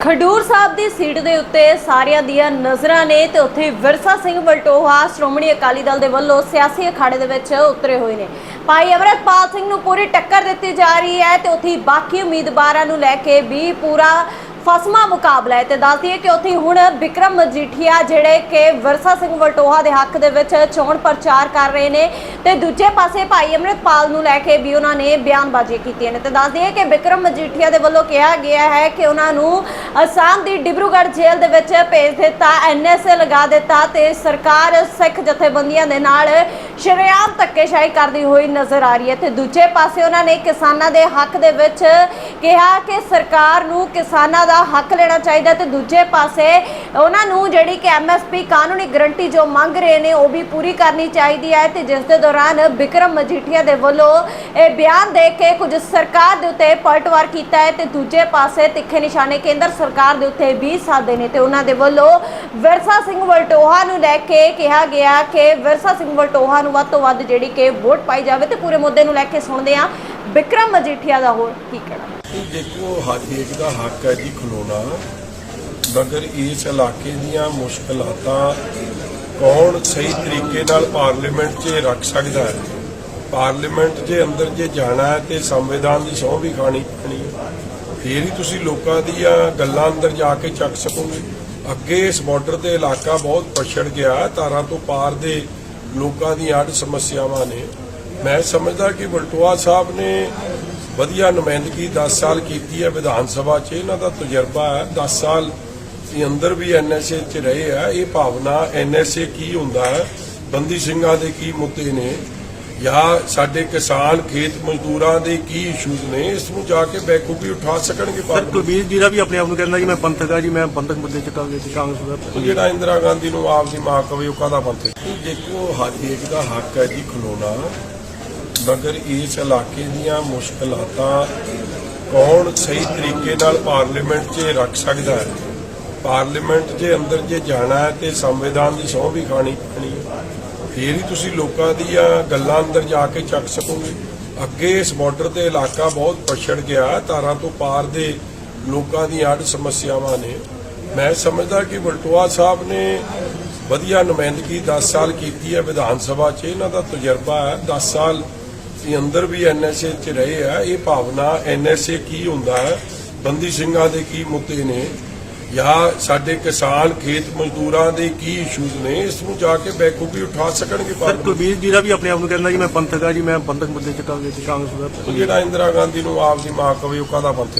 ਖਡੂਰ ਸਾਹਿਬ ਦੀ seat ਦੇ ਉੱਤੇ ਸਾਰਿਆਂ ਦੀਆਂ ਨਜ਼ਰਾਂ ਨੇ ਤੇ ਉੱਥੇ ਵਿਰਸਾ ਸਿੰਘ ਵਲਟੋਹਾ, ਸ਼੍ਰੋਮਣੀ ਅਕਾਲੀ ਦਲ ਦੇ ਵੱਲੋਂ ਸਿਆਸੀ ਅਖਾੜੇ ਦੇ ਵਿੱਚ ਉਤਰੇ ਹੋਏ ਨੇ। ਭਾਈ ਅਮਰਤਪਾਲ ਸਿੰਘ ਨੂੰ ਪੂਰੀ ਟੱਕਰ ਦਿੱਤੀ ਜਾ ਰਹੀ ਹੈ ਤੇ ਉੱਥੇ ਬਾਕੀ ਉਮੀਦਵਾਰਾਂ ਨੂੰ ਲੈ ਕੇ ਵੀ ਪੂਰਾ ਫਸਮਾ ਮੁਕਾਬਲਾ ਹੈ ਤੇ ਦੱਸਦੀ ਹੈ ਕਿ ਉੱਥੇ ਹੁਣ ਵਿਕਰਮ ਮਜੀਠੀਆ ਜਿਹੜੇ ਕਿ ਵਰਸਾ ਸਿੰਘ ਵਲਟੋਹਾ ਦੇ ਹੱਕ ਦੇ ਵਿੱਚ ਚੋਣ ਪ੍ਰਚਾਰ ਕਰ ਰਹੇ ਨੇ ਤੇ ਦੂਜੇ ਪਾਸੇ ਭਾਈ ਅਮਰਿਤਪਾਲ ਨੂੰ ਲੈ ਕੇ ਵੀ ਉਹਨਾਂ ਨੇ ਬਿਆਨਬਾਜ਼ੀ ਕੀਤੀਆਂ ਨੇ ਤੇ ਦੱਸਦੀ ਹੈ ਕਿ ਵਿਕਰਮ ਮਜੀਠੀਆ ਦੇ ਵੱਲੋਂ ਕਿਹਾ ਗਿਆ ਹੈ ਕਿ ਉਹਨਾਂ ਨੂੰ ਅਸਾਮ ਦੀ ਡਿਬਰੂਗੜ੍ਹ ਜੇਲ੍ਹ ਦੇ ਵਿੱਚ ਭੇਜ ਦਿੱਤਾ ਐਨਐਸਏ ਲਗਾ ਦਿੱਤਾ ਤੇ ਸਰਕਾਰ ਸਿੱਖ ਜਥੇਬੰਦੀਆਂ ਦੇ ਨਾਲ ਸ਼ਰੇਆਮ ਧੱਕੇਸ਼ਾਹੀ ਕਰਦੀ ਹੋਈ ਨਜ਼ਰ ਆ ਰਹੀ ਹੈ ਤੇ ਦੂਜੇ ਪਾਸੇ ਉਹਨਾਂ ਨੇ ਕਿਸਾਨਾਂ ਦੇ ਹੱਕ ਦੇ ਵਿੱਚ ਕਿਹਾ ਕਿ ਸਰਕਾਰ ਨੂੰ ਕਿਸਾਨਾਂ ਦਾ ਹੱਕ ਲੈਣਾ ਚਾਹੀਦਾ ਤੇ ਦੂਜੇ ਪਾਸੇ ਉਹਨਾਂ ਨੂੰ ਜਿਹੜੀ ਕਿ ਐਮਐਸਪੀ ਕਾਨੂੰਨੀ ਗਰੰਟੀ ਜੋ ਮੰਗ ਰਹੇ ਨੇ ਉਹ ਵੀ ਪੂਰੀ ਕਰਨੀ ਚਾਹੀਦੀ ਹੈ ਤੇ ਜਿਸ ਦੇ ਦੌਰਾਨ ਵਿਕਰਮ ਮਜੀਠੀਆ ਦੇ ਵੱਲੋਂ ਇਹ ਬਿਆਨ ਦੇ ਕੇ ਕੁਝ ਸਰਕਾਰ ਦੇ ਉੱਤੇ ਪਲਟਵਾਰ ਕੀਤਾ ਹੈ ਤੇ ਦੂਜੇ ਪਾਸੇ ਤਿੱਖੇ ਨਿਸ਼ਾਨੇ ਕੇਂਦਰ ਸਰਕਾਰ ਦੇ ਉੱਤੇ ਵੀ ਸਾਧੇ ਨੇ ਤੇ ਉਹਨਾਂ ਦੇ ਵੱਲੋਂ ਵਿਰਸਾ ਸਿੰਘ ਵਲਟੋਹਾ ਨੂੰ ਲੈ ਕੇ ਕਿਹਾ ਗਿਆ ਕਿ ਵਿਰਸਾ ਸਿੰਘ ਵਲਟੋਹਾ ਨੂੰ ਵੱਧ ਤੋਂ ਵੱਧ ਜਿਹੜੀ ਕਿ ਵੋਟ ਪਾਈ ਜਾਵੇ ਤੇ ਪੂਰੇ ਮੁੱਦੇ ਨੂੰ ਲੈ ਕੇ ਸੁਣਦੇ ਹਾਂ। ਬਿਕਰਮ ਮਜੀਠੀਆ ਦਾ ਹੋਰ ਕੀ ਕਹਿਣਾ? ਇਹ ਦੇਖੋ ਹਰੇਕ ਦਾ ਹੱਕ ਹੈ ਜੀ ਖਲੋਣਾ। ਮਗਰ ਇਸ ਇਲਾਕੇ ਦੀਆਂ ਮੁਸ਼ਕਲਾਤਾਂ ਕੌਣ ਸਹੀ ਤਰੀਕੇ ਨਾਲ ਪਾਰਲੀਮੈਂਟ 'ਚ ਰੱਖ ਸਕਦਾ ਹੈ? ਪਾਰਲੀਮੈਂਟ ਦੇ ਅੰਦਰ ਜੇ ਜਾਣਾ ਹੈ ਤੇ ਸੰਵਿਧਾਨ ਦੀ ਸਹੁੰ ਵੀ ਖਾਣੀ ਪੈਣੀ ਫੇਰ ਹੀ ਤੁਸੀਂ ਲੋਕਾਂ ਦੀਆਂ ਗੱਲਾਂ ਅੰਦਰ ਜਾ ਕੇ ਚੱਕ ਸਕੋਗੇ। ਅੱਗੇ ਇਸ ਬਾਰਡਰ ਤੇ ਇਲਾਕਾ ਬਹੁਤ ਪਛੜ ਗਿਆ ਹੈ। ਤਾਰਾਂ ਤੋਂ ਪਾਰ ਦੇ ਲੋਕਾਂ ਦੀਆਂ ਅੜ ਸਮੱਸਿਆਵਾਂ ਨੇ। ਮੈਂ ਸਮਝਦਾ ਕਿ ਬਲਟੋਆ ਸਾਹਿਬ ਨੇ ਵਧੀਆ ਨੁਮਾਇੰਦਗੀ 10 ਸਾਲ ਕੀਤੀ ਹੈ ਵਿਧਾਨ ਸਭਾ 'ਚ। ਇਹਨਾਂ ਦਾ ਤਜਰਬਾ ਹੈ। 10 ਸਾਲ ਇਹ ਅੰਦਰ ਵੀ ਐਨਐਸਏ 'ਚ ਰਹੇ ਆ। ਇਹ ਭਾਵਨਾ ਐਨਐਸਏ ਕੀ ਹੁੰਦਾ ਹੈ? ਬੰਦੀ ਸਿੰਘਾਂ ਦੇ ਕੀ ਮੁੱਦੇ ਨੇ? ਜਾਂ ਸਾਡੇ ਕਿਸਾਨ ਖੇਤ ਮਜ਼ਦੂਰਾਂ ਦੇ ਕੀ ਇਸ਼ੂਜ਼ ਨੇ? ਇਸ ਨੂੰ ਜਾ ਕੇ ਬੈਕੂਬੀ ਉਠਾ ਸਕਣਗੇ ਪਾਰਲੀਮੈਂਟ। ਕੁਲਬੀਰ ਜੀ ਦਾ ਵੀ ਆਪਣੇ ਆਪ ਨੂੰ ਕਹਿੰਦਾ ਜੀ ਮੈਂ ਪੰਥਕ ਆ ਜੀ ਮੈਂ ਪੰਥਕ ਮੁੱਦੇ ਚ ਕਾਂਗਰਸ ਦਾ। ਜਿਹੜਾ ਇੰਦਰਾ ਗਾਂਧੀ ਨੂੰ ਆਪ ਦੀ ਮਾਂ ਕਵੇ ਉਹ ਕਾਹਦਾ ਬੰਦੇ ਦੇਖੋ ਹਰੇਕ ਦਾ ਹੱਕ ਹੈ ਜੀ ਖਲੋਣਾ। ਮਗਰ ਇਸ ਇਲਾਕੇ ਦੀਆਂ ਮੁਸ਼ਕਲਾਤਾਂ ਕੌਣ ਸਹੀ ਤਰੀਕੇ ਨਾਲ ਪਾਰਲੀਮੈਂਟ 'ਚ ਰੱਖ ਸਕਦਾ ਹੈ? ਪਾਰਲੀਮੈਂਟ ਦੇ ਅੰਦਰ ਜੇ ਜਾਣਾ ਹੈ ਤੇ ਸੰਵਿਧਾਨ ਦੀ ਸਹੁੰ ਵੀ ਖਾਣੀ ਪੈਣੀ ਹੈ। ਫੇਰ ਹੀ ਤੁਸੀਂ ਲੋਕਾਂ ਦੀਆਂ ਗੱਲਾਂ ਅੰਦਰ ਜਾ ਕੇ ਚੱਕ ਸਕੋਗੇ। ਅੱਗੇ ਇਸ ਬਾਰਡਰ ਤੇ ਇਲਾਕਾ ਬਹੁਤ ਪਛੜ ਗਿਆ ਹੈ। ਤਾਰਾਂ ਤੋਂ ਪਾਰ ਦੇ ਲੋਕਾਂ ਦੀਆਂ ਅੜ ਸਮੱਸਿਆਵਾਂ ਨੇ। ਮੈਂ ਸਮਝਦਾ ਕਿ ਬਲਟੋਆ ਸਾਹਿਬ ਨੇ ਵਧੀਆ ਨੁਮਾਇੰਦਗੀ 10 ਸਾਲ ਕੀਤੀ ਹੈ ਵਿਧਾਨ ਸਭਾ 'ਚ। ਇਹਨਾਂ ਦਾ ਤਜਰਬਾ ਹੈ 10 ਸਾਲ ਇਹ ਅੰਦਰ ਵੀ ਐਨਐਸਏ 'ਚ ਰਹੇ ਆ ਇਹ ਭਾਵਨਾ ਐਨਐਸਏ ਕੀ ਹੁੰਦਾ ਹੈ? ਬੰਦੀ ਸਿੰਘਾਂ ਦੇ ਕੀ ਮੁੱਦੇ ਨੇ? ਜਾਂ ਸਾਡੇ ਕਿਸਾਨ ਖੇਤ ਮਜ਼ਦੂਰਾਂ ਦੇ ਕੀ ਇਸ਼ੂਜ਼ ਨੇ? ਇਸ ਨੂੰ ਜਾ ਕੇ ਬੈਕੂਬੀ ਉਠਾ ਸਕਣਗੇ ਸਰ ਕੁਲਬੀਰ ਜੀ ਦਾ ਵੀ ਆਪਣੇ ਆਪ ਨੂੰ ਕਹਿੰਦਾ ਜੀ ਮੈਂ ਪੰਥਕ ਆ ਜੀ ਮੈਂ ਪੰਥਕ ਮੁੱਦੇ ਚ ਕਾਂਗਰਸ ਦਾ ਜਿਹੜਾ ਇੰਦਰਾ ਗਾਂਧੀ ਨੂੰ ਆਪ ਦੀ ਮਾਂ ਕਵੇ ਉਹ ਕਾਹਦਾ ਬੰਦੇ